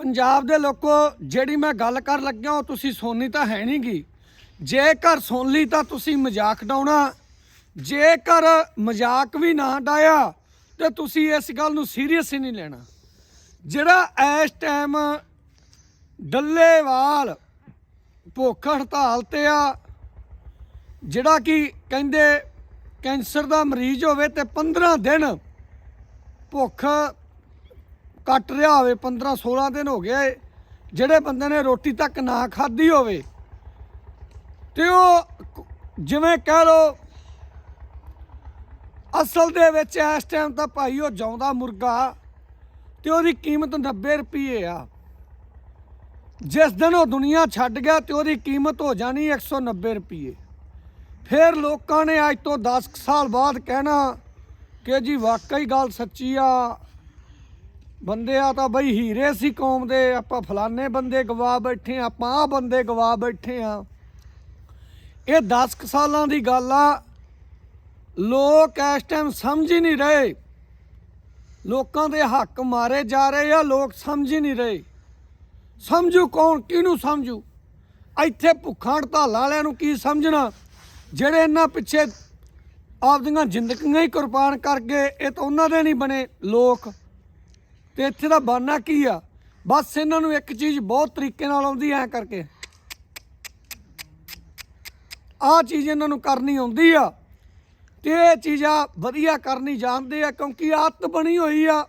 ਪੰਜਾਬ ਦੇ ਲੋਕੋ, ਜਿਹੜੀ ਮੈਂ ਗੱਲ ਕਰ ਲੱਗਿਆ, ਉਹ ਤੁਸੀਂ ਸੁਣਨੀ ਤਾਂ ਹੈ ਨਹੀਂਗੀ ਜੇਕਰ ਸੁਣ ਲਈ ਤਾਂ ਤੁਸੀਂ ਮਜ਼ਾਕ ਡਾਉਣਾ ਜੇਕਰ ਮਜ਼ਾਕ ਵੀ ਨਾ ਡਾਇਆ ਤੇ ਤੁਸੀਂ ਇਸ ਗੱਲ ਨੂੰ ਸੀਰੀਅਸ ਹੀ ਨਹੀਂ ਲੈਣਾ। ਜਿਹੜਾ ਇਸ ਟਾਈਮ ਡੱਲੇਵਾਲ ਭੁੱਖ ਹੜਤਾਲ ਤੇ ਆ, ਜਿਹੜਾ ਕਿ ਕਹਿੰਦੇ ਕੈਂਸਰ ਦਾ ਮਰੀਜ਼ ਹੋਵੇ ਤੇ 15 ਦਿਨ ਭੁੱਖ ਕੱਟ ਰਿਹਾ ਹੋਵੇ 15 16 ਦਿਨ ਹੋ ਗਏ ਜਿਹੜੇ ਬੰਦੇ ਨੇ ਰੋਟੀ ਤੱਕ ਨਾ ਖਾਧੀ ਹੋਵੇ, ਤੇ ਉਹ ਜਿਵੇਂ ਕਹਿ ਲੋ ਅਸਲ ਦੇ ਵਿੱਚ ਇਸ ਟਾਈਮ ਤਾਂ ਭਾਈ ਉਹ ਜਾਉਂਦਾ ਮੁਰਗਾ, ਤੇ ਉਹਦੀ ਕੀਮਤ 90 ਰੁਪਏ ਆ। ਜਿਸ ਦਿਨ ਉਹ ਦੁਨੀਆ ਛੱਡ ਗਿਆ, ਤੇ ਉਹਦੀ ਕੀਮਤ ਹੋ ਜਾਣੀ 190 ਰੁਪਏ। ਫਿਰ ਲੋਕਾਂ ਨੇ ਅੱਜ ਤੋਂ 10 ਕੁ ਸਾਲ ਬਾਅਦ ਕਹਿਣਾ ਕਿ ਜੀ ਵਾਕਈ ਗੱਲ ਸੱਚੀ ਆ ਬੰਦੇ ਆ ਤਾਂ ਬਈ ਹੀਰੇ ਸੀ ਕੌਮ ਦੇ, ਆਪਾਂ ਫਲਾਣੇ ਬੰਦੇ ਗਵਾ ਬੈਠੇ ਆ, ਆਪਾਂ ਆ ਬੰਦੇ ਗਵਾ ਬੈਠੇ ਆ। ਇਹ 10 ਕੁ ਸਾਲਾਂ ਦੀ ਗੱਲ ਆ, ਲੋਕ ਇਸ ਟਾਈਮ ਸਮਝ ਹੀ ਨਹੀਂ ਰਹੇ। ਲੋਕਾਂ ਦੇ ਹੱਕ ਮਾਰੇ ਜਾ ਰਹੇ ਆ, ਲੋਕ ਸਮਝ ਹੀ ਨਹੀਂ ਰਹੇ। ਸਮਝੂ ਕੌਣ, ਕਿਹਨੂੰ ਸਮਝੂ? ਇੱਥੇ ਭੁੱਖਾਂ ਹੜਤਾਲਾਂ ਵਾਲਿਆਂ ਨੂੰ ਕੀ ਸਮਝਣਾ? ਜਿਹੜੇ ਇਹਨਾਂ ਪਿੱਛੇ ਆਪਦੀਆਂ ਜ਼ਿੰਦਗੀਆਂ ਹੀ ਕੁਰਬਾਨ ਕਰ ਗਏ, ਇਹ ਤਾਂ ਉਹਨਾਂ ਦੇ ਨਹੀਂ ਬਣੇ, ਲੋਕ। ਤੇ ਇੱਥੇ ਦਾ ਬਾਨਾ ਕੀ ਆ? ਬਸ ਇਹਨਾਂ ਨੂੰ ਇੱਕ ਚੀਜ਼ ਬਹੁਤ ਤਰੀਕੇ ਨਾਲ ਆਉਂਦੀ ਐ ਕਰਕੇ। ਆਹ ਚੀਜ਼ ਇਹਨਾਂ ਨੂੰ ਕਰਨੀ ਆਉਂਦੀ ਆ ਤੇ ਇਹ ਚੀਜ਼ਾਂ ਵਧੀਆ ਕਰਨੀ ਜਾਣਦੇ ਆ ਕਿਉਂਕਿ ਆਦਤ ਬਣੀ ਹੋਈ ਆ।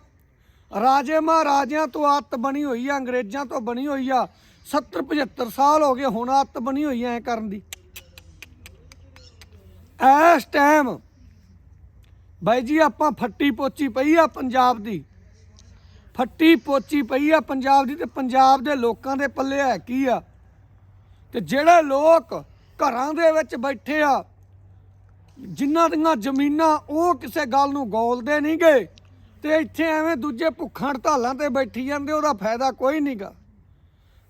ਰਾਜੇ ਮਹਾਰਾਜਿਆਂ ਤੋਂ ਆਦਤ ਬਣੀ ਹੋਈ ਆ, ਅੰਗਰੇਜ਼ਾਂ ਤੋਂ ਬਣੀ ਹੋਈ ਆ। 70 75 ਸਾਲ ਹੋ ਗਏ ਹੁਣ ਆਦਤ ਬਣੀ ਹੋਈ ਐ ਕਰਨ ਦੀ। ਇਸ ਟਾਈਮ ਬਾਈ ਜੀ ਆਪਾਂ ਫੱਟੀ ਪੋਚੀ ਪਈ ਆ ਪੰਜਾਬ ਦੀ। ਫੱਟੀ ਪੋਚੀ ਪਈ ਆ ਪੰਜਾਬ ਦੀ ਤੇ ਪੰਜਾਬ ਦੇ ਲੋਕਾਂ ਦੇ ਪੱਲੇ ਹੈ ਕੀ ਆ? ਤੇ ਜਿਹੜੇ ਲੋਕ ਘਰਾਂ ਦੇ ਵਿੱਚ ਬੈਠੇ ਆ, ਜਿਨ੍ਹਾਂ ਦੀਆਂ ਜ਼ਮੀਨਾਂ ਉਹ ਕਿਸੇ ਗੱਲ ਨੂੰ ਗੋਲਦੇ ਨਹੀਂ ਗਏ ਤੇ ਇੱਥੇ ਐਵੇਂ ਦੂਜੇ ਭੁੱਖ ਹੜਤਾਲਾਂ ਤੇ ਬੈਠੀ ਜਾਂਦੇ, ਉਹਦਾ ਫਾਇਦਾ ਕੋਈ ਨਹੀਂਗਾ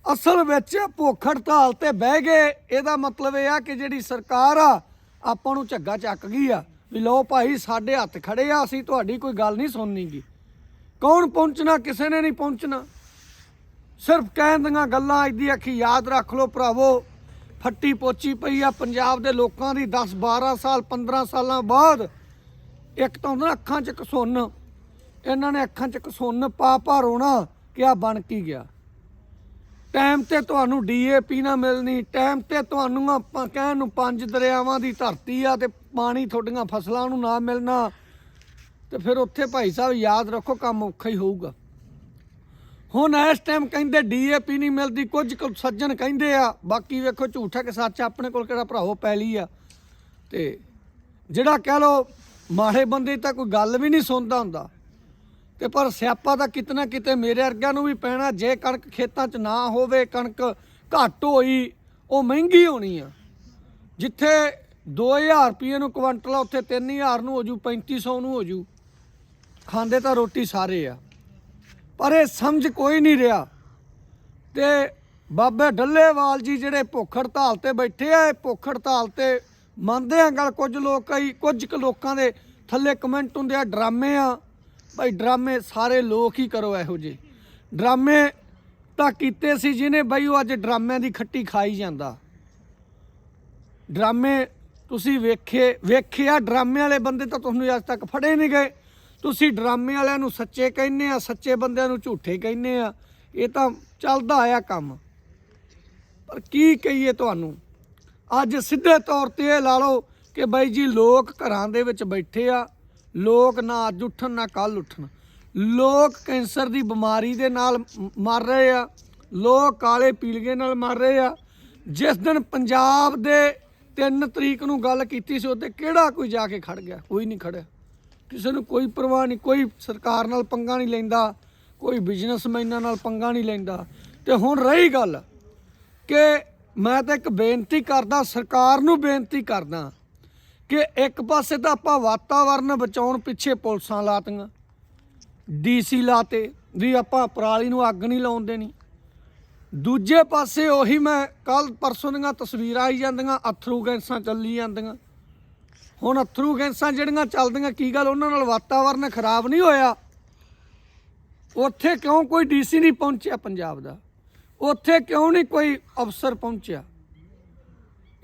ਅਸਲ ਵਿੱਚ ਭੁੱਖ ਹੜਤਾਲ ਤੇ ਬਹਿ ਗਏ, ਇਹਦਾ ਮਤਲਬ ਇਹ ਆ ਕਿ ਜਿਹੜੀ ਸਰਕਾਰ ਆ, ਆਪਾਂ ਨੂੰ ਝੱਗਾ ਚੱਕ ਗਈ ਆ, ਵੀ ਲਓ ਭਾਈ ਸਾਡੇ ਹੱਥ ਖੜੇ ਆ, ਅਸੀਂ ਤੁਹਾਡੀ ਕੋਈ ਗੱਲ ਨਹੀਂ ਸੁਣਨੀਗੀ। ਕੌਣ ਪਹੁੰਚਣਾ, ਕਿਸੇ ਨੇ ਨਹੀਂ ਪਹੁੰਚਣਾ। ਸਿਰਫ ਕਹਿਣ ਦੀਆਂ ਗੱਲਾਂ ਅੱਜ ਦੀ ਅੱਖੀ ਯਾਦ ਰੱਖ ਲਓ ਭਰਾਵੋ, ਫੱਟੀ ਪੋਚੀ ਪਈ ਆ ਪੰਜਾਬ ਦੇ ਲੋਕਾਂ ਦੀ 10 12 ਸਾਲ 15 ਸਾਲਾਂ ਬਾਅਦ। ਇੱਕ ਤਾਂ ਹੁੰਦਾ ਅੱਖਾਂ 'ਚ ਕਸੁੰਨ ਇਹਨਾਂ ਨੇ ਅੱਖਾਂ 'ਚ ਕਸੁੰਨ ਪਾ ਪਾ ਰੋਣਾ ਕਿ ਆ ਬਣ ਕੀ ਗਿਆ। ਟਾਈਮ ਤੇ ਤੁਹਾਨੂੰ ਡੀਏਪੀ ਨਾ ਮਿਲਣੀ, ਟਾਈਮ ਤੇ ਤੁਹਾਨੂੰ ਆਪਾਂ ਕਹਿਣ ਨੂੰ ਪੰਜ ਦਰਿਆਵਾਂ ਦੀ ਧਰਤੀ ਆ ਤੇ ਪਾਣੀ ਤੁਹਾਡੀਆਂ ਫਸਲਾਂ ਨੂੰ ਨਾ ਮਿਲਣਾ। ਤੇ ਫਿਰ ਉੱਥੇ ਭਾਈ ਸਾਹਿਬ ਯਾਦ ਰੱਖੋ ਕੰਮ ਔਖਾ ਹੀ ਹੋਊਗਾ। ਹੁਣ ਇਸ ਟਾਈਮ ਕਹਿੰਦੇ ਡੀਏਪੀ ਨਹੀਂ ਮਿਲਦੀ, ਕੁਝ ਕੁ ਸੱਜਣ ਕਹਿੰਦੇ ਆ, ਬਾਕੀ ਵੇਖੋ ਝੂਠਾ ਕਿ ਸੱਚ ਆਪਣੇ ਕੋਲ ਕਿਹੜਾ ਭਰਾਵੋ ਪੈਲੀ ਆ। ਤੇ ਜਿਹੜਾ ਕਹਿ ਲੋ ਮਾੜੇ ਬੰਦੇ ਤਾਂ ਕੋਈ ਗੱਲ ਵੀ ਨਹੀਂ ਸੁਣਦਾ ਹੁੰਦਾ। ਤੇ ਪਰ ਸਿਆਪਾ ਤਾਂ ਕਿਤਨਾ ਕਿਤੇ ਮੇਰੇ ਵਰਗਿਆਂ ਨੂੰ ਵੀ ਪੈਣਾ, ਜੇ ਕਣਕ ਖੇਤਾਂ 'ਚ ਨਾ ਹੋਵੇ, ਕਣਕ ਘੱਟ ਹੋਈ, ਉਹ ਮਹਿੰਗੀ ਹੋਣੀ ਆ। ਜਿੱਥੇ 2000 ਰੁਪਏ ਨੂੰ ਕੁਇੰਟਲ ਆ, ਉੱਥੇ 3000 ਨੂੰ ਹੋ ਜੂ 3500 ਨੂੰ ਹੋਜੂ ਖਾਂਦੇ ਤਾਂ ਰੋਟੀ ਸਾਰੇ ਆ। ਪਰ ਇਹ ਸਮਝ ਕੋਈ ਨਹੀਂ ਰਿਹਾ ਤੇ ਬਾਬੇ ਡੱਲੇਵਾਲ ਜੀ ਜਿਹੜੇ ਭੁੱਖ ਹੜਤਾਲ ਤੇ ਬੈਠੇ ਆ, ਇਹ ਭੁੱਖ ਹੜਤਾਲ ਤੇ ਮੰਨਦੇ ਆ ਗੱਲ ਕੁਝ ਲੋਕ, ਕਈ ਕੁਝ ਕੁ ਲੋਕਾਂ ਦੇ ਥੱਲੇ ਕਮੈਂਟ ਹੁੰਦੇ ਆ, ਡਰਾਮੇ ਆ। ਭਾਈ ਡਰਾਮੇ ਸਾਰੇ ਲੋਕ ਹੀ ਕਰੋ ਇਹੋ ਜਿਹੇ। ਡਰਾਮੇ ਤਾਂ ਕੀਤੇ ਸੀ ਜਿਹਨੇ, ਬਈ ਉਹ ਅੱਜ ਡਰਾਮਿਆਂ ਦੀ ਖੱਟੀ ਖਾਈ ਜਾਂਦਾ। ਡਰਾਮੇ ਤੁਸੀਂ ਵੇਖੇ ਵੇਖਿਆ ਡਰਾਮੇ ਵਾਲੇ ਬੰਦੇ ਤਾਂ ਤੁਹਾਨੂੰ ਅੱਜ ਤੱਕ ਫੜੇ ਨਹੀਂ ਗਏ। ਤੁਸੀਂ ਡਰਾਮੇ ਵਾਲਿਆਂ ਨੂੰ ਸੱਚੇ ਕਹਿੰਦੇ ਆ, ਸੱਚੇ ਬੰਦਿਆਂ ਨੂੰ ਝੂਠੇ ਕਹਿੰਦੇ ਆ, ਇਹ ਤਾਂ ਚੱਲਦਾ ਆਇਆ ਕੰਮ। ਪਰ ਕੀ ਕਹੀਏ ਤੁਹਾਨੂੰ? ਅੱਜ ਸਿੱਧੇ ਤੌਰ ਤੇ ਇਹ ਲਾ ਲਓ ਕਿ ਬਾਈ ਜੀ ਲੋਕ ਘਰਾਂ ਦੇ ਵਿੱਚ ਬੈਠੇ ਆ, ਲੋਕ ਨਾ ਅੱਜ ਉੱਠਣ, ਨਾ ਕੱਲ ਉੱਠਣ। ਲੋਕ ਕੈਂਸਰ ਦੀ ਬਿਮਾਰੀ ਦੇ ਨਾਲ ਮਰ ਰਹੇ ਆ, ਲੋਕ ਕਾਲੇ ਪੀਲੀਏ ਨਾਲ ਮਰ ਰਹੇ ਆ। ਜਿਸ ਦਿਨ ਪੰਜਾਬ ਦੇ 3 ਤਰੀਕ ਨੂੰ ਗੱਲ ਕੀਤੀ ਸੀ ਉਹਤੇ ਕਿਹੜਾ ਕੋਈ ਜਾ ਕੇ ਖੜ ਗਿਆ? ਕੋਈ ਨਹੀਂ ਖੜਿਆ। ਕਿਸੇ ਨੂੰ ਕੋਈ ਪਰਵਾਹ ਨਹੀਂ, ਕੋਈ ਸਰਕਾਰ ਨਾਲ ਪੰਗਾ ਨਹੀਂ ਲੈਂਦਾ, ਕੋਈ ਬਿਜ਼ਨਸਮੈਨਾਂ ਨਾਲ ਪੰਗਾ ਨਹੀਂ ਲੈਂਦਾ। ਤੇ ਹੁਣ ਰਹੀ ਗੱਲ ਕਿ ਮੈਂ ਤਾਂ ਇੱਕ ਬੇਨਤੀ ਕਰਦਾ, ਸਰਕਾਰ ਨੂੰ ਬੇਨਤੀ ਕਰਦਾ ਕਿ ਇੱਕ ਪਾਸੇ ਤਾਂ ਆਪਾਂ ਵਾਤਾਵਰਨ ਬਚਾਉਣ ਪਿੱਛੇ ਪੁਲਿਸਾਂ ਲਾਤੀਆਂ ਡੀਸੀ ਲਾਤੇ ਵੀ ਆਪਾਂ ਪਰਾਲੀ ਨੂੰ ਅੱਗ ਨਹੀਂ ਲਾਉਣ ਦੇਣੀ। ਦੂਜੇ ਪਾਸੇ ਉਹੀ ਮੈਂ ਕੱਲ ਪਰਸੋਂ ਦੀਆਂ ਤਸਵੀਰਾਂ ਆਈ ਜਾਂਦੀਆਂ, ਅਥਰੂ ਗੈਂਸਾਂ ਚੱਲੀ ਜਾਂਦੀਆਂ। ਹੁਣ ਅਥਰੂ ਗੈਸਾਂ ਜਿਹੜੀਆਂ ਚੱਲਦੀਆਂ, ਕੀ ਗੱਲ? ਉਹਨਾਂ ਨਾਲ ਵਾਤਾਵਰਨ ਖਰਾਬ ਨਹੀਂ ਹੋਇਆ। ਉੱਥੇ ਕਿਉਂ ਕੋਈ ਡੀਸੀ ਨਹੀਂ ਪਹੁੰਚਿਆ ਪੰਜਾਬ ਦਾ? ਉੱਥੇ ਕਿਉਂ ਨਹੀਂ ਕੋਈ ਅਫਸਰ ਪਹੁੰਚਿਆ?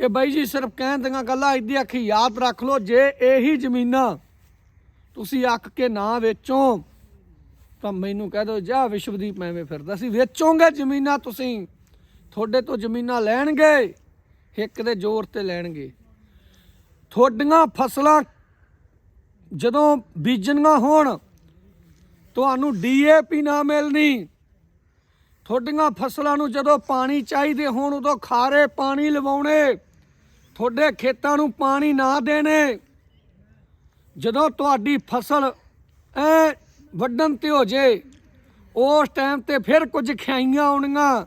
ਇਹ ਬਾਈ ਜੀ ਸਿਰਫ ਕਹਿਣ ਦੀਆਂ ਗੱਲਾਂ, ਇੱਦੀ ਅੱਖੀ ਯਾਦ ਰੱਖ ਲਓ, ਜੇ ਇਹੀ ਜ਼ਮੀਨਾਂ ਤੁਸੀਂ ਅੱਕ ਕੇ ਨਾ ਵੇਚੋ, ਤਾਂ ਮੈਨੂੰ ਕਹਿ ਦਿਓ, ਜਾ ਵਿਸ਼ਵਦੀਪ ਐਵੇਂ ਫਿਰਦਾ ਸੀ। ਵੇਚੋਗੇ ਜ਼ਮੀਨਾਂ ਤੁਸੀਂ, ਤੁਹਾਡੇ ਤੋਂ ਜ਼ਮੀਨਾਂ ਲੈਣਗੇ ਹਿੱਕ ਦੇ ਜ਼ੋਰ ਤੇ ਲੈਣਗੇ। ਤੁਹਾਡੀਆਂ ਫਸਲਾਂ ਜਦੋਂ ਬੀਜਣੀਆਂ ਹੋਣ, ਤੁਹਾਨੂੰ ਡੀਏਪੀ ਨਾ ਮਿਲਣੀ। ਤੁਹਾਡੀਆਂ ਫਸਲਾਂ ਨੂੰ ਜਦੋਂ ਪਾਣੀ ਚਾਹੀਦੇ ਹੋਣ, ਉਦੋਂ ਖਾਰੇ ਪਾਣੀ ਲਵਾਉਣੇ। ਤੁਹਾਡੇ ਖੇਤਾਂ ਨੂੰ ਪਾਣੀ ਨਾ ਦੇਣੇ। ਜਦੋਂ ਤੁਹਾਡੀ ਫਸਲ ਐ ਵੱਢਣ ਤੇ ਹੋ ਜੇ, ਉਸ ਟਾਈਮ ਤੇ ਫਿਰ ਕੁਝ ਖਾਈਆਂ ਆਉਣੀਆਂ।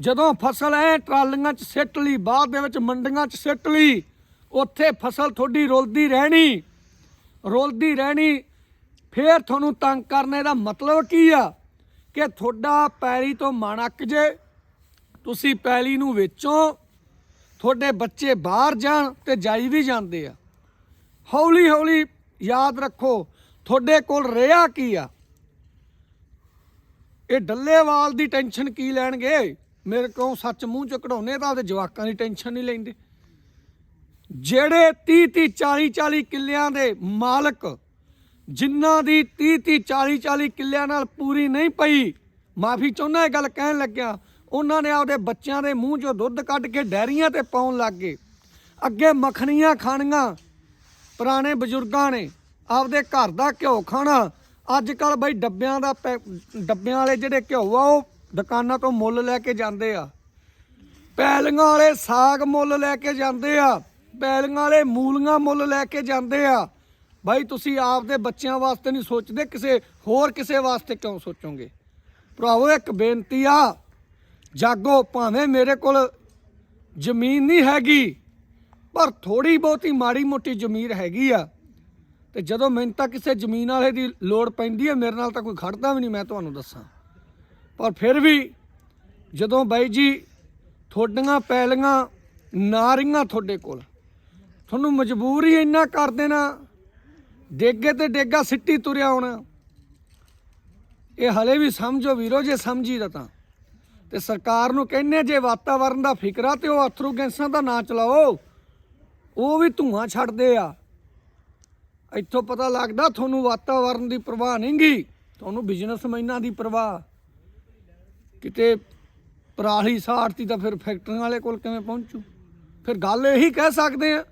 ਜਦੋਂ ਫਸਲ ਐ ਟਰਾਲੀਆਂ 'ਚ ਸਿੱਟ ਲਈ, ਬਾਅਦ ਦੇ ਵਿੱਚ ਮੰਡੀਆਂ 'ਚ ਸਿੱਟ ਲਈ ਉੱਥੇ ਫਸਲ ਤੁਹਾਡੀ ਰੁਲਦੀ ਰਹਿਣੀ ਰੁਲਦੀ ਰਹਿਣੀ, ਫੇਰ ਤੁਹਾਨੂੰ ਤੰਗ ਕਰਨੇ ਦਾ ਮਤਲਬ ਕੀ ਆ? ਕਿ ਤੁਹਾਡਾ ਪੈਲੀ ਤੋਂ ਮਣ ਅੱਕ ਜੇ, ਤੁਸੀਂ ਪੈਲੀ ਨੂੰ ਵੇਚੋ, ਤੁਹਾਡੇ ਬੱਚੇ ਬਾਹਰ ਜਾਣ ਤੇ ਜਾਈ ਵੀ ਜਾਂਦੇ ਆ। ਹੌਲੀ ਹੌਲੀ ਯਾਦ ਰੱਖੋ, ਤੁਹਾਡੇ ਕੋਲ ਰਿਹਾ ਕੀ ਆ? ਇਹ ਡੱਲੇਵਾਲ ਦੀ ਟੈਨਸ਼ਨ ਕੀ ਲੈਣਗੇ? ਮੇਰੇ ਕੋਲ ਸੱਚ ਮੂੰਹ ਚ ਕਢਾਉਨੇ ਤਾਂ ਉਹਦੇ ਜਵਾਕਾਂ ਦੀ ਟੈਨਸ਼ਨ ਨਹੀਂ ਲੈਂਦੇ। ਜਿਹੜੇ 30 30 40 40 ਕਿੱਲਿਆਂ ਦੇ ਮਾਲਕ ਜਿਨ੍ਹਾਂ ਦੀ 30 30 40 40 ਕਿੱਲਿਆਂ ਨਾਲ ਪੂਰੀ ਨਹੀਂ ਪਈ, ਮਾਫੀ ਚਾਹੁੰਦਾ ਇਹ ਗੱਲ ਕਹਿਣ ਲੱਗਿਆ, ਉਹਨਾਂ ਨੇ ਆਪਦੇ ਬੱਚਿਆਂ ਦੇ ਮੂੰਹ 'ਚੋਂ ਦੁੱਧ ਕੱਢ ਕੇ ਡੈਰੀਆਂ ਤੇ ਪਾਉਣ ਲੱਗ ਗਏ। ਅੱਗੇ ਮੱਖਣੀਆਂ ਖਾਣੀਆਂ, ਪੁਰਾਣੇ ਬਜ਼ੁਰਗਾਂ ਨੇ ਆਪਦੇ ਘਰ ਦਾ ਘਿਓ ਖਾਣਾ। ਅੱਜ ਕੱਲ ਬਈ ਡੱਬਿਆਂ ਦਾ ਪੈ- ਡੱਬਿਆਂ ਵਾਲੇ ਜਿਹੜੇ ਘਿਓ ਆ, ਉਹ ਦੁਕਾਨਾਂ ਤੋਂ ਮੁੱਲ ਲੈ ਕੇ ਜਾਂਦੇ ਆ। ਪੈਲੀਆਂ ਵਾਲੇ ਸਾਗ ਮੁੱਲ ਲੈ ਕੇ ਜਾਂਦੇ ਆ। ਪੈਲੀਆਂ ਵਾਲੇ ਮੂਲੀਆਂ ਮੁੱਲ ਲੈ ਕੇ ਜਾਂਦੇ ਆ। ਬਾਈ, ਤੁਸੀਂ ਆਪਦੇ ਬੱਚਿਆਂ ਵਾਸਤੇ ਨਹੀਂ ਸੋਚਦੇ, ਕਿਸੇ ਹੋਰ ਕਿਸੇ ਵਾਸਤੇ ਕਿਉਂ ਸੋਚੋਗੇ? ਭਰਾਵੋ, ਇੱਕ ਬੇਨਤੀ ਆ। ਜਾਗੋ, ਭਾਵੇਂ ਮੇਰੇ ਕੋਲ ਜ਼ਮੀਨ ਨਹੀਂ ਹੈਗੀ, ਪਰ ਥੋੜੀ ਬਹੁਤੀ ਮਾੜੀ ਮੋਟੀ ਜ਼ਮੀਰ ਹੈਗੀ ਆ। ਤੇ ਜਦੋਂ ਮੈਨੂੰ ਤਾਂ ਕਿਸੇ ਜ਼ਮੀਨ ਵਾਲੇ ਦੀ ਲੋੜ ਪੈਂਦੀ ਹੈ ਮੇਰੇ ਨਾਲ ਤਾਂ ਕੋਈ ਖੜਦਾ ਵੀ ਨਹੀਂ, ਮੈਂ ਤੁਹਾਨੂੰ ਦੱਸਾਂ। ਪਰ ਫਿਰ ਵੀ ਜਦੋਂ ਬਾਈ ਜੀ, ਤੁਹਾਡੀਆਂ ਪੈਲੀਆਂ, ਨਾਰੀਆਂ ਤੁਹਾਡੇ ਕੋਲ ਤੁਹਾਨੂੰ ਮਜਬੂਰ ਹੀ ਇੰਨਾ ਕਰ ਦੇਣਾ। ਡੇਗੇ ਤੇ ਡੇਗਾ ਸਿੱਟੀ ਤੁਰਿਆ ਹੋਣਾ। ਇਹ ਹਲੇ ਵੀ ਸਮਝੋ ਵੀਰੋ, ਜੇ ਸਮਝੀ ਤਾਂ ਤਾਂ। ਤੇ ਸਰਕਾਰ ਨੂੰ ਕਹਿੰਨੇ ਜੇ ਵਾਤਾਵਰਣ ਦਾ ਫਿਕਰਾ ਤੇ ਉਹ ਅਥਰੂ ਗੈਸਾਂ ਦਾ ਨਾ ਚਲਾਓ। ਉਹ ਵੀ ਧੂਆਂ ਛੱਡਦੇ ਆ। ਇੱਥੋਂ ਪਤਾ ਲੱਗਦਾ ਤੁਹਾਨੂੰ ਵਾਤਾਵਰਣ ਦੀ ਪਰਵਾਹ ਨਹੀਂਗੀ ਤੁਹਾਨੂੰ ਬਿਜ਼ਨਸਮੈਨਾਂ ਦੀ ਪਰਵਾਹ। ਕਿਤੇ ਪਰਾਲੀ ਸਾੜਤੀ ਤਾਂ ਫਿਰ ਫੈਕਟਰੀਆਂ ਵਾਲੇ ਕੋਲ ਕਿਵੇਂ ਪਹੁੰਚੂ? ਫਿਰ ਗੱਲ ਇਹੀ ਕਹਿ ਸਕਦੇ ਆ।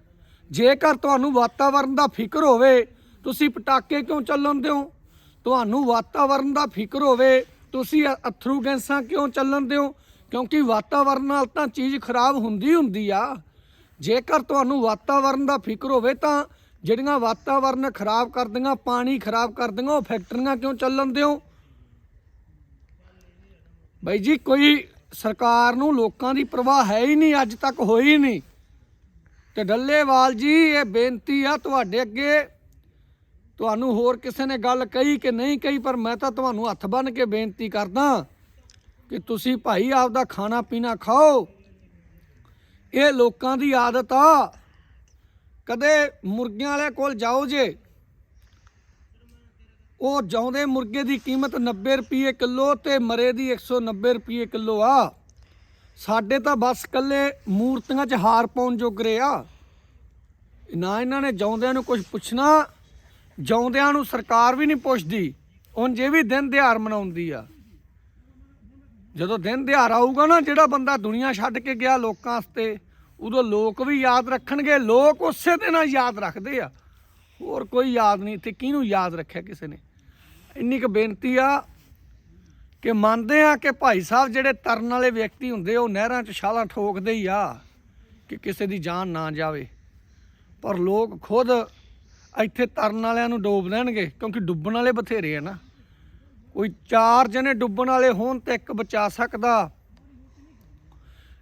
ਜੇਕਰ ਤੁਹਾਨੂੰ ਵਾਤਾਵਰਣ ਦਾ ਫਿਕਰ ਹੋਵੇ, ਤੁਸੀਂ ਪਟਾਕੇ ਕਿਉਂ ਚੱਲਣ ਦਿਓ ਤੁਹਾਨੂੰ ਵਾਤਾਵਰਣ ਦਾ ਫਿਕਰ ਹੋਵੇ, ਤੁਸੀਂ ਅਥਰੂ ਗੈਸਾਂ ਕਿਉਂ ਚੱਲਣ ਦਿਓ ਕਿਉਂਕਿ ਵਾਤਾਵਰਣ ਨਾਲ ਤਾਂ ਚੀਜ਼ ਖਰਾਬ ਹੁੰਦੀ ਹੁੰਦੀ ਆ। ਜੇਕਰ ਤੁਹਾਨੂੰ ਵਾਤਾਵਰਣ ਦਾ ਫਿਕਰ ਹੋਵੇ ਤਾਂ ਜਿਹੜੀਆਂ ਵਾਤਾਵਰਣ ਖਰਾਬ ਕਰਦੀਆਂ, ਪਾਣੀ ਖਰਾਬ ਕਰਦੀਆਂ, ਉਹ ਫੈਕਟਰੀਆਂ ਕਿਉਂ ਚੱਲਣ ਦਿਓ ਬਾਈ ਜੀ, ਕੋਈ ਸਰਕਾਰ ਨੂੰ ਲੋਕਾਂ ਦੀ ਪਰਵਾਹ ਹੈ ਹੀ ਨਹੀਂ, ਅੱਜ ਤੱਕ ਹੋਈ ਨਹੀਂ। ਤੇ ਡੱਲੇਵਾਲ ਜੀ, ਇਹ ਬੇਨਤੀ ਆ ਤੁਹਾਡੇ ਅੱਗੇ। ਤੁਹਾਨੂੰ ਹੋਰ ਕਿਸੇ ਨੇ ਗੱਲ ਕਹੀ ਕਿ ਨਹੀਂ ਕਹੀ, ਪਰ ਮੈਂ ਤਾਂ ਤੁਹਾਨੂੰ ਹੱਥ ਬੰਨ ਕੇ ਬੇਨਤੀ ਕਰਦਾ ਕਿ ਤੁਸੀਂ ਭਾਈ ਆਪਦਾ ਖਾਣਾ ਪੀਣਾ ਖਾਓ। ਇਹ ਲੋਕਾਂ ਦੀ ਆਦਤ ਆ। ਕਦੇ ਮੁਰਗਿਆਂ ਵਾਲੇ ਕੋਲ ਜਾਓ ਜੇ, ਉਹ ਜਾਉਂਦੇ ਮੁਰਗੇ ਦੀ ਕੀਮਤ 90 ਰੁਪਏ ਕਿਲੋ ਤੇ ਮਰੇ ਦੀ 190 ਰੁਪਏ ਕਿਲੋ ਆ। ਸਾਡੇ ਤਾਂ ਬਸ ਕੱਲੇ ਮੂਰਤੀਆਂ 'ਚ ਹਾਰ ਪਾਉਣ ਜੋਗਰੇ ਆ। ਨਾ ਇਹਨਾਂ ਨੇ ਜਾਉਂਦਿਆਂ ਨੂੰ ਕੁਝ ਪੁੱਛਣਾ, ਜਾਉਂਦਿਆਂ ਨੂੰ ਸਰਕਾਰ ਵੀ ਨਹੀਂ ਪੁੱਛਦੀ, ਹੁਣ ਜੇ ਵੀ ਦਿਨ ਦਿਹਾੜ ਮਨਾਉਂਦੀ ਆ। ਜਦੋਂ ਦਿਨ ਦਿਹਾੜ ਆਊਗਾ ਨਾ, ਜਿਹੜਾ ਬੰਦਾ ਦੁਨੀਆ ਛੱਡ ਕੇ ਗਿਆ ਲੋਕਾਂ ਵਾਸਤੇ, ਉਦੋਂ ਲੋਕ ਵੀ ਯਾਦ ਰੱਖਣਗੇ, ਲੋਕ ਉਸੇ ਦਿਨ ਯਾਦ ਰੱਖਦੇ ਆ। ਹੋਰ ਕੋਈ ਯਾਦ ਨਹੀਂ ਤੇ ਕਿਹਨੂੰ ਯਾਦ ਰੱਖਿਆ ਕਿਸੇ ਨੇ? ਇੰਨੀ ਕੁ ਬੇਨਤੀ ਆ ਕਿ ਮੰਨਦੇ ਆ ਕਿ ਭਾਈ ਸਾਹਿਬ ਜਿਹੜੇ ਤਰਨ ਵਾਲੇ ਵਿਅਕਤੀ ਹੁੰਦੇ, ਉਹ ਨਹਿਰਾਂ 'ਚ ਛਾਲਾਂ ਠੋਕਦੇ ਹੀ ਆ, ਕਿ ਕਿਸੇ ਦੀ ਜਾਨ ਨਾ ਜਾਵੇ। ਪਰ ਲੋਕ ਖੁਦ ਇੱਥੇ ਤਰਨ ਵਾਲਿਆਂ ਨੂੰ ਡੋਬ ਦੇਣਗੇ, ਕਿਉਂਕਿ ਡੁੱਬਣ ਵਾਲੇ ਬਥੇਰੇ ਆ ਨਾ। ਕੋਈ ਚਾਰ ਜਣੇ ਡੁੱਬਣ ਵਾਲੇ ਹੋਣ ਤੇ ਇੱਕ ਬਚਾ ਸਕਦਾ।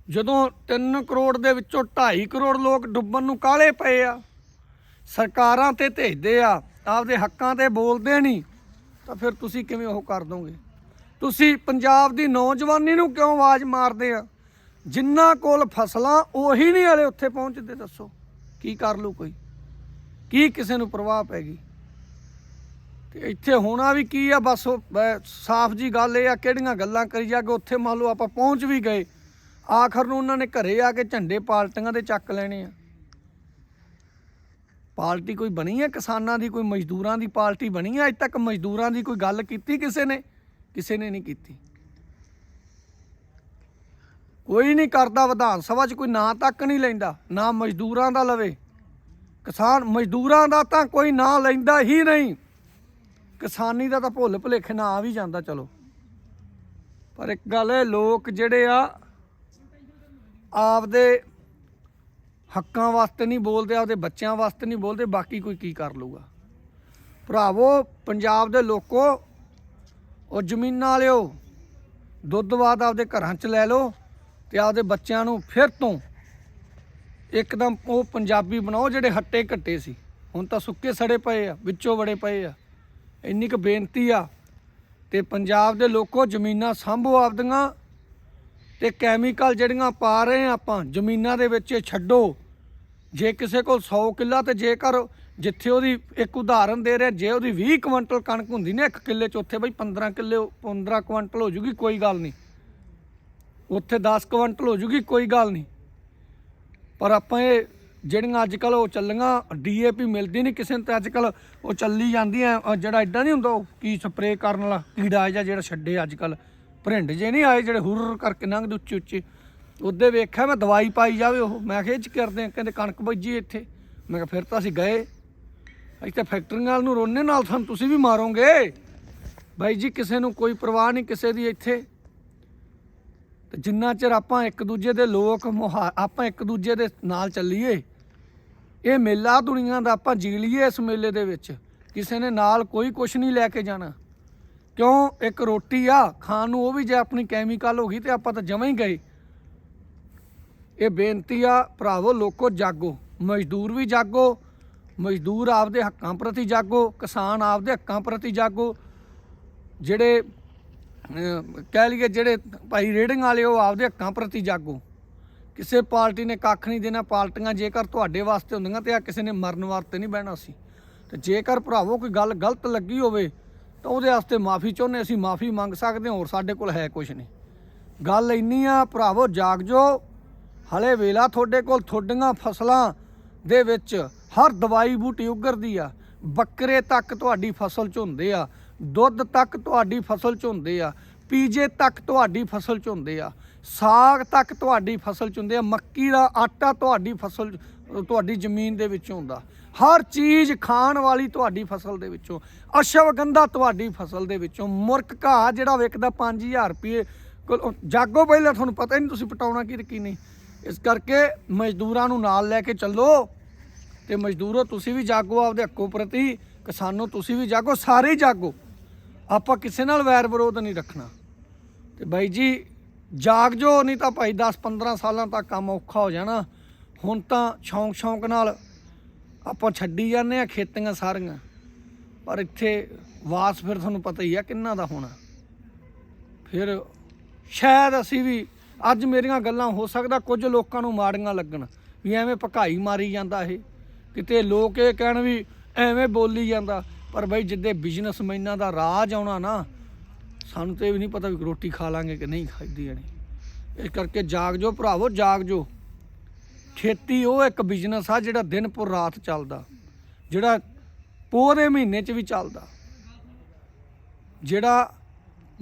ਜਦੋਂ 3 ਕਰੋੜ ਦੇ ਵਿੱਚੋਂ 2.5 ਕਰੋੜ ਲੋਕ ਡੁੱਬਣ ਨੂੰ ਕਾਲੇ ਪਏ ਆ, ਸਰਕਾਰਾਂ ਤੇ ਭੇਜਦੇ ਆ, ਆਪਦੇ ਹੱਕਾਂ ਤੇ ਬੋਲਦੇ ਨਹੀਂ, ਤਾਂ ਫਿਰ ਤੁਸੀਂ ਕਿਵੇਂ ਉਹ ਕਰ ਦੋਗੇ? ਤੁਸੀਂ ਪੰਜਾਬ ਦੀ ਨੌਜਵਾਨੀ ਨੂੰ ਕਿਉਂ ਆਵਾਜ਼ ਮਾਰਦੇ ਆ? ਜਿਨ੍ਹਾਂ ਕੋਲ ਫਸਲਾਂ, ਉਹੀ ਨਹੀਂ ਹਲੇ ਉੱਥੇ ਪਹੁੰਚਦੇ, ਦੱਸੋ। ਕੀ ਕਰ ਲੂ ਕੋਈ? ਕੀ ਕਿਸੇ ਨੂੰ ਪ੍ਰਵਾਹ ਪੈ ਗਈ? ਤੇ ਇੱਥੇ ਹੋਣਾ ਵੀ ਕੀ ਆ? ਬਸ ਉਹ, ਸਾਫ਼ ਜੀ ਗੱਲ ਇਹ ਆ ਕਿਹੜੀਆਂ ਗੱਲਾਂ ਕਰੀ ਜਾ ਕੇ ਉੱਥੇ ਮੰਨ ਲਓ ਆਪਾਂ ਪਹੁੰਚ ਵੀ ਗਏ। ਆਖਰ ਨੂੰ ਉਹਨਾਂ ਨੇ ਘਰੇ ਆ ਕੇ ਝੰਡੇ ਪਾਰਟੀਆਂ ਦੇ ਚੱਕ ਲੈਣੇ ਆ। ਪਾਰਟੀ ਕੋਈ ਬਣੀ ਹੈ ਕਿਸਾਨਾਂ ਦੀ ਕੋਈ ਮਜ਼ਦੂਰਾਂ ਦੀ ਪਾਰਟੀ ਬਣੀ ਹੈ ਅੱਜ ਤੱਕ ਮਜ਼ਦੂਰਾਂ ਦੀ ਕੋਈ ਗੱਲ ਕੀਤੀ ਕਿਸੇ ਨੇ? ਕਿਸੇ ਨੇ ਨਹੀਂ ਕੀਤੀ। ਕੋਈ ਨਹੀਂ ਕਰਦਾ ਵਿਧਾਨ ਸਭਾ 'ਚ ਕੋਈ ਨਾਂ ਤੱਕ ਨਹੀਂ ਲੈਂਦਾ, ਨਾ ਮਜ਼ਦੂਰਾਂ ਦਾ ਲਵੇ। ਕਿਸਾਨ, ਮਜ਼ਦੂਰਾਂ ਦਾ ਤਾਂ ਕੋਈ ਨਾਂ ਲੈਂਦਾ ਹੀ ਨਹੀਂ। ਕਿਸਾਨੀ ਦਾ ਤਾਂ ਭੁੱਲ ਭੁਲੇਖੇ ਨਾ ਆ ਵੀ ਜਾਂਦਾ, ਚਲੋ। ਪਰ ਇੱਕ ਗੱਲ ਹੈ ਲੋਕ ਜਿਹੜੇ ਆ, ਆਪਦੇ ਹੱਕਾਂ ਵਾਸਤੇ ਨਹੀਂ ਬੋਲਦੇ, ਆਪਦੇ ਬੱਚਿਆਂ ਵਾਸਤੇ ਨਹੀਂ ਬੋਲਦੇ, ਬਾਕੀ ਕੋਈ ਕੀ ਕਰ ਲੂਗਾ ਭਰਾਵੋ, ਪੰਜਾਬ ਦੇ ਲੋਕੋ, ਉਹ ਜ਼ਮੀਨਾਂ ਵਾਲਿਓ ਦੁੱਧਵਾਦ ਆਪਦੇ ਘਰਾਂ 'ਚ ਲੈ ਲਓ। ਤੇ ਆਪਦੇ ਬੱਚਿਆਂ ਨੂੰ ਫਿਰ ਤੋਂ ਇੱਕਦਮ ਉਹ ਪੰਜਾਬੀ ਬਣਾਓ ਜਿਹੜੇ ਹੱਟੇ ਘੱਟੇ ਸੀ। ਹੁਣ ਤਾਂ ਸੁੱਕੇ ਸੜੇ ਪਏ ਆ, ਵਿੱਚੋਂ ਬੜੇ ਪਏ ਆ। ਇੰਨੀ ਕੁ ਬੇਨਤੀ ਆ ਤੇ ਪੰਜਾਬ ਦੇ ਲੋਕੋ ਜ਼ਮੀਨਾਂ ਸੰਭੋ ਆਪਦੀਆਂ ਤੇ ਕੈਮੀਕਲ ਜਿਹੜੀਆਂ ਪਾ ਰਹੇ ਆ ਆਪਾਂ, ਜ਼ਮੀਨਾਂ ਦੇ ਵਿੱਚ ਛੱਡੋ। ਜੇ ਕਿਸੇ ਕੋਲ 100 ਕਿੱਲਾ ਤੇ ਜੇਕਰ ਜਿੱਥੇ ਉਹਦੀ ਇੱਕ ਉਦਾਹਰਨ ਦੇ ਰਿਹਾ, ਜੇ ਉਹਦੀ 20 ਕੁਇੰਟਲ ਕਣਕ ਹੁੰਦੀ ਨੇ ਇੱਕ ਕਿੱਲੇ ਚ, ਉੱਥੇ ਬਈ 15 ਕਿੱਲੇ 15 ਕੁਇੰਟਲ ਹੋ ਜੂਗੀ, ਕੋਈ ਗੱਲ ਨਹੀਂ। ਉੱਥੇ 10 ਕੁਇੰਟਲ ਹੋ ਜੂਗੀ, ਕੋਈ ਗੱਲ ਨਹੀਂ। ਪਰ ਆਪਾਂ ਇਹ ਜਿਹੜੀਆਂ ਅੱਜ ਕੱਲ ਉਹ ਚੱਲੀਆਂ, ਡੀਏਪੀ ਮਿਲਦੀ ਨਹੀਂ ਕਿਸੇ ਨੂੰ ਤੇ ਅੱਜ ਕੱਲ ਉਹ ਚੱਲੀ ਜਾਂਦੀਆਂ। ਜਿਹੜਾ ਐਡਾ ਨਹੀਂ ਹੁੰਦਾ, ਉਹ ਕੀ ਸਪਰੇਅ ਕਰਨ ਵਾਲਾ ਕੀੜਾ ਜਿਹਾ ਜਿਹੜਾ ਛੱਡੇ ਅੱਜ ਕੱਲ ਭਰਿੰਡ ਜੇ ਨਹੀਂ ਆਏ, ਜਿਹੜੇ ਹੁਰ ਕਰਕੇ ਲੰਘਦੇ ਉੱਚੇ ਉੱਚੇ। ਉਹਦੇ ਵੇਖਿਆ, ਮੈਂ ਦਵਾਈ ਪਾਈ ਜਾਵੇ ਉਹ। ਮੈਂ ਕਿਹਾ, ਇਹ ਚ ਕਰਦੇ ਆ? ਕਹਿੰਦੇ, ਕਣਕ ਵੱਜੀ ਇੱਥੇ। ਮੈਂ ਕਿਹਾ, ਫਿਰ ਤਾਂ ਅਸੀਂ ਗਏ। ਅਸੀਂ ਤਾਂ ਫੈਕਟਰੀਆਂ ਵਾਲ ਨੂੰ ਰੋਨੇ ਨਾਲ ਸਾਨੂੰ ਤੁਸੀਂ ਵੀ ਮਾਰੋਗੇ। ਬਾਈ ਜੀ, ਕਿਸੇ ਨੂੰ ਕੋਈ ਪਰਵਾਹ ਨਹੀਂ, ਕਿਸੇ ਦੀ ਇੱਥੇ। ਜਿੰਨਾ ਚਿਰ ਆਪਾਂ ਇੱਕ ਦੂਜੇ ਦੇ ਲੋਕ ਮੁਹਾ- ਆਪਾਂ ਇੱਕ ਦੂਜੇ ਦੇ ਨਾਲ ਚੱਲੀਏ, ਇਹ ਮੇਲਾ ਦੁਨੀਆ ਦਾ ਆਪਾਂ ਜੀ ਲਈਏ ਇਸ ਮੇਲੇ ਦੇ ਵਿੱਚ। ਕਿਸੇ ਨੇ ਨਾਲ ਕੋਈ ਕੁਛ ਨਹੀਂ ਲੈ ਕੇ ਜਾਣਾ। ਕਿਉਂ? ਇੱਕ ਰੋਟੀ ਆ, ਖਾਣ ਨੂੰ ਉਹ ਵੀ ਜੇ ਆਪਣੀ ਕੈਮੀਕਲ ਹੋ ਗਈ ਤੇ ਆਪਾਂ ਤਾਂ ਜਮਾਂ ਹੀ ਗਏ। ਇਹ ਬੇਨਤੀ ਆ, ਭਰਾਵੋ, ਲੋਕੋ ਜਾਗੋ। ਮਜ਼ਦੂਰ ਵੀ ਜਾਗੋ, ਮਜ਼ਦੂਰ ਆਪਦੇ ਹੱਕਾਂ ਪ੍ਰਤੀ ਜਾਗੋ, ਕਿਸਾਨ ਆਪਦੇ ਹੱਕਾਂ ਪ੍ਰਤੀ ਜਾਗੋ। ਜਿਹੜੇ ਕਹਿ ਲਈਏ ਜਿਹੜੇ ਭਾਈ ਰੇਡਿੰਗ ਵਾਲੇ, ਉਹ ਆਪਦੇ ਹੱਕਾਂ ਪ੍ਰਤੀ ਜਾਗੋ। ਕਿਸੇ ਪਾਰਟੀ ਨੇ ਕੱਖ ਨਹੀਂ ਦੇਣਾ, ਪਾਰਟੀਆਂ ਜੇਕਰ ਤੁਹਾਡੇ ਵਾਸਤੇ ਹੁੰਦੀਆਂ ਤੇ ਆ ਕਿਸੇ ਨੇ ਮਰਨ ਵਾਸਤੇ ਨਹੀਂ ਬਹਿਣਾ ਸੀ। ਤੇ ਜੇਕਰ ਭਰਾਵੋ ਕੋਈ ਗੱਲ ਗਲਤ ਲੱਗੀ ਹੋਵੇ, ਤਾਂ ਉਹਦੇ ਵਾਸਤੇ ਮਾਫੀ ਚਾਹੁੰਦੇ ਅਸੀਂ ਮਾਫੀ ਮੰਗ ਸਕਦੇ ਹਾਂ, ਹੋਰ ਸਾਡੇ ਕੋਲ ਹੈ ਕੁਝ ਨਹੀਂ। ਗੱਲ ਇੰਨੀ ਆ, ਭਰਾਵੋ ਜਾਗ ਜੋ ਹਲੇ ਵੇਲਾ ਤੁਹਾਡੇ ਕੋਲ, ਤੁਹਾਡੀਆਂ ਫਸਲਾਂ ਦੇ ਵਿੱਚ ਹਰ ਦਵਾਈ ਬੂਟੀ ਉਗਰਦੀ ਆ। ਬੱਕਰੇ ਤੱਕ ਤੁਹਾਡੀ ਫਸਲ ਚ ਹੁੰਦੇ ਆ। ਦੁੱਧ ਤੱਕ ਤੁਹਾਡੀ ਫਸਲ ਚ ਆ, ਪੀਜੇ ਤੱਕ ਤੁਹਾਡੀ ਫਸਲ ਚ ਆ, ਸਾਗ ਤੱਕ ਤੁਹਾਡੀ ਫਸਲ ਚ ਹੁੰਦੇ ਆ, ਮੱਕੀ ਦਾ ਆਟਾ ਤੁਹਾਡੀ ਫਸਲ, ਤੁਹਾਡੀ ਜ਼ਮੀਨ ਦੇ ਵਿੱਚੋਂ ਹੁੰਦਾ। ਹਰ ਚੀਜ਼ ਖਾਣ ਵਾਲੀ ਤੁਹਾਡੀ ਫਸਲ ਦੇ ਵਿੱਚੋਂ ਅਸ਼ਵਗੰਧਾ ਤੁਹਾਡੀ ਫਸਲ ਦੇ ਵਿੱਚੋਂ ਮੁਰਕ ਘਾਹ ਜਿਹੜਾ ਵਿਕਦਾ 5000 ਰੁਪਏ ਕੋਲ ਜਾਗੋ ਪਹਿਲਾਂ ਤੁਹਾਨੂੰ ਪਤਾ ਹੀ ਨਹੀਂ ਤੁਸੀਂ ਪਟਾਉਣਾ ਕੀ ਕੀ ਨਹੀਂ। ਇਸ ਕਰਕੇ ਮਜ਼ਦੂਰਾਂ ਨੂੰ ਨਾਲ ਲੈ ਕੇ ਚੱਲੋ ਤੇ ਮਜ਼ਦੂਰੋ, ਤੁਸੀਂ ਵੀ ਜਾਗੋ ਆਪਦੇ ਹੱਕੋ ਪ੍ਰਤੀ, ਕਿਸਾਨੋ, ਤੁਸੀਂ ਵੀ ਜਾਗੋ, ਸਾਰੇ ਹੀ ਜਾਗੋ। ਆਪਾਂ ਕਿਸੇ ਨਾਲ ਵੈਰ ਵਿਰੋਧ ਨਹੀਂ ਰੱਖਣਾ। ਤੇ ਬਾਈ ਜੀ ਜਾਗ ਜੋ ਨਹੀਂ ਤਾਂ ਭਾਈ 10 15 ਸਾਲਾਂ ਤੱਕ ਕੰਮ ਔਖਾ ਹੋ ਜਾਣਾ। ਹੁਣ ਤਾਂ ਸ਼ੌਂਕ ਸ਼ੌਂਕ ਨਾਲ ਆਪਾਂ ਛੱਡੀ ਜਾਂਦੇ ਆ ਖੇਤੀਆਂ ਸਾਰੀਆਂ। ਪਰ ਇੱਥੇ ਵਾਸ ਫਿਰ ਤੁਹਾਨੂੰ ਪਤਾ ਹੀ ਆ ਕਿੰਨਾ ਦਾ ਹੋਣਾ। ਫਿਰ ਸ਼ਾਇਦ ਅਸੀਂ ਵੀ ਅੱਜ ਮੇਰੀਆਂ ਗੱਲਾਂ ਹੋ ਸਕਦਾ ਕੁਝ ਲੋਕਾਂ ਨੂੰ ਮਾੜੀਆਂ ਲੱਗਣ। ਵੀ ਐਵੇਂ ਭਕਾਈ ਮਾਰੀ ਜਾਂਦਾ ਇਹ। ਕਿਤੇ ਲੋਕ ਇਹ ਕਹਿਣ ਵੀ ਐਵੇਂ ਬੋਲੀ ਜਾਂਦਾ। ਪਰ ਬਈ ਜਿੱਦੇ ਬਿਜ਼ਨਸਮੈਨਾਂ ਦਾ ਰਾਜ ਆਉਣਾ ਨਾ, ਸਾਨੂੰ ਤੇ ਇਹ ਵੀ ਨਹੀਂ ਪਤਾ ਵੀ ਰੋਟੀ ਖਾ ਲਾਂਗੇ ਕਿ ਨਹੀਂ ਖਾਈਦੀ ਜਾਣੀ। ਇਸ ਕਰਕੇ ਜਾਗ ਜੋ ਭਰਾਵੋ ਜਾਗ ਜੋ ਖੇਤੀ ਉਹ ਇੱਕ ਬਿਜ਼ਨਸ ਆ ਜਿਹੜਾ ਦਿਨ ਪੁਰ ਰਾਤ ਚੱਲਦਾ, ਜਿਹੜਾ ਪੋਹ ਦੇ ਮਹੀਨੇ 'ਚ ਵੀ ਚੱਲਦਾ। ਜਿਹੜਾ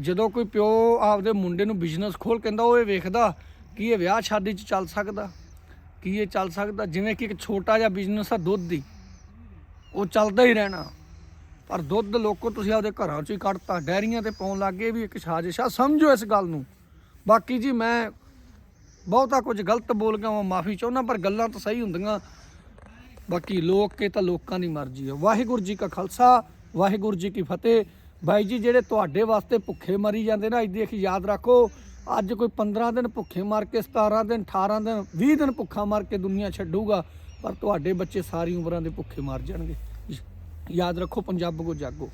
ਜਦੋਂ ਕੋਈ ਪਿਓ ਆਪਦੇ ਮੁੰਡੇ ਨੂੰ ਬਿਜ਼ਨਸ ਖੋਲ ਕਹਿੰਦਾ ਉਹ ਇਹ ਵੇਖਦਾ ਕਿ ਇਹ ਵਿਆਹ ਸ਼ਾਦੀ 'ਚ ਚੱਲ ਸਕਦਾ, ਕੀ ਇਹ ਚੱਲ ਸਕਦਾ। ਜਿਵੇਂ ਕਿ ਇੱਕ ਛੋਟਾ ਜਿਹਾ ਬਿਜ਼ਨਸ ਆ ਦੁੱਧ ਦੀ, ਉਹ ਚੱਲਦਾ ਹੀ ਰਹਿਣਾ। ਪਰ ਦੁੱਧ ਲੋਕੋ ਤੁਸੀਂ ਆਪਦੇ ਘਰਾਂ 'ਚ ਹੀ ਕੱਢਤਾ, ਡੈਰੀਆਂ ਤੇ ਪਾਉਣ ਲੱਗੇ ਵੀ ਇੱਕ ਸਾਜ਼ਿਸ਼ ਆ, ਸਮਝੋ ਇਸ ਗੱਲ ਨੂੰ। ਬਾਕੀ ਜੀ ਮੈਂ ਬਹੁਤਾ ਕੁਝ ਗਲਤ ਬੋਲ ਗਿਆ ਮੈਂ ਮਾਫੀ ਚਾਹੁੰਦਾ, ਪਰ ਗੱਲਾਂ ਤਾਂ ਸਹੀ ਹੁੰਦੀਆਂ। ਬਾਕੀ ਲੋਕ ਕੇ ਤਾਂ ਲੋਕਾਂ ਦੀ ਮਰਜ਼ੀ ਹੈ ਵਾਹਿਗੁਰੂ ਜੀ ਕਾ ਖਾਲਸਾ, ਵਾਹਿਗੁਰੂ ਜੀ ਕੀ ਫਤਿਹ। ਬਾਈ ਜੀ, ਜਿਹੜੇ ਤੁਹਾਡੇ ਵਾਸਤੇ ਭੁੱਖੇ ਮਰੀ ਜਾਂਦੇ ਨਾ ਅੱਜ ਦੇਖ ਯਾਦ ਰੱਖੋ, ਅੱਜ ਕੋਈ 15 ਦਿਨ ਭੁੱਖੇ ਮਰ ਕੇ 17 ਦਿਨ 18 ਦਿਨ 20 ਦਿਨ ਭੁੱਖਾ ਮਰ ਕੇ ਦੁਨੀਆ ਛੱਡੂਗਾ, ਪਰ ਤੁਹਾਡੇ ਬੱਚੇ ਸਾਰੀ ਉਮਰਾਂ ਦੇ ਭੁੱਖੇ ਮਰ ਜਾਣਗੇ। ਯਾਦ ਰੱਖੋ ਪੰਜਾਬ ਕੋ ਜਾਗੋ।